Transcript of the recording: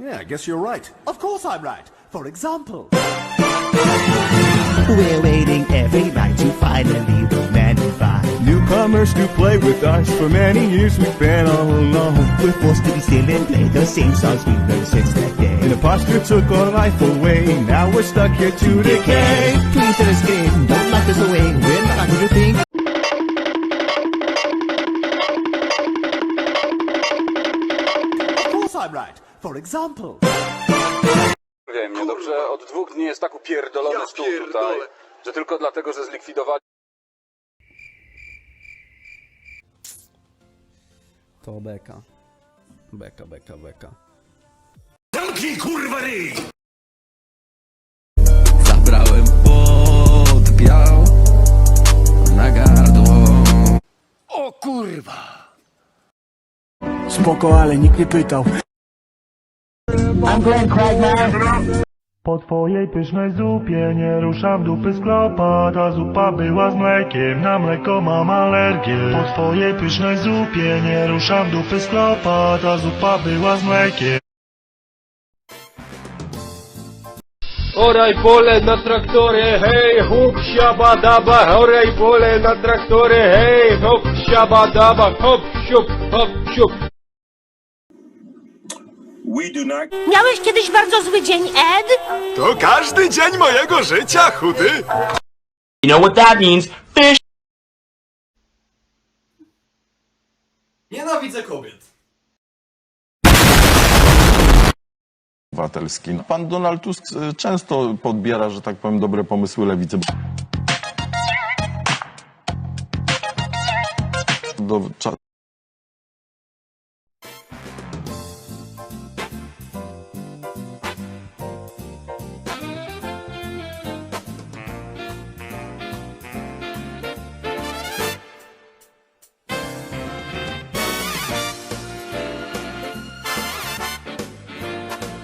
Yeah, I guess you're right. Of course I'm right. For example, We're waiting every night to finally manify. Newcomers to play with us. For many years we've been all alone. We're forced to be still and play the same songs we've learned since that day. An imposter took our life away. Now we're stuck here to decay. Please let us in, For example, Wiem, niedobrze. Od dwóch dni jest tak upierdolony Ja stół pierdolę. tutaj, że tylko dlatego, że zlikwidowali To beka. Beka, beka, beka. Zamknij kurwa ryj! Zabrałem podbiał na gardło. O kurwa! Spoko, ale nikt nie pytał. Po twojej pysznej zupie nie ruszam dupy z klopa Ta zupa była z mlekiem, na mleko mam alergię. Po twojej pysznej zupie nie ruszam dupy z klopa Ta zupa była z mlekiem. Oraj pole na traktory, hej, hop, siabadaba, oraj pole na traktory, hej, hop, siabadaba, hop, siup, hop, siup. We do not... Miałeś kiedyś bardzo zły dzień, Ed? To każdy dzień mojego życia, chudy! You know what that means? Fish! Nienawidzę kobiet. obywatelski. Pan Donald Tusk e, często podbiera, że tak powiem, dobre pomysły lewicy. Do, cza,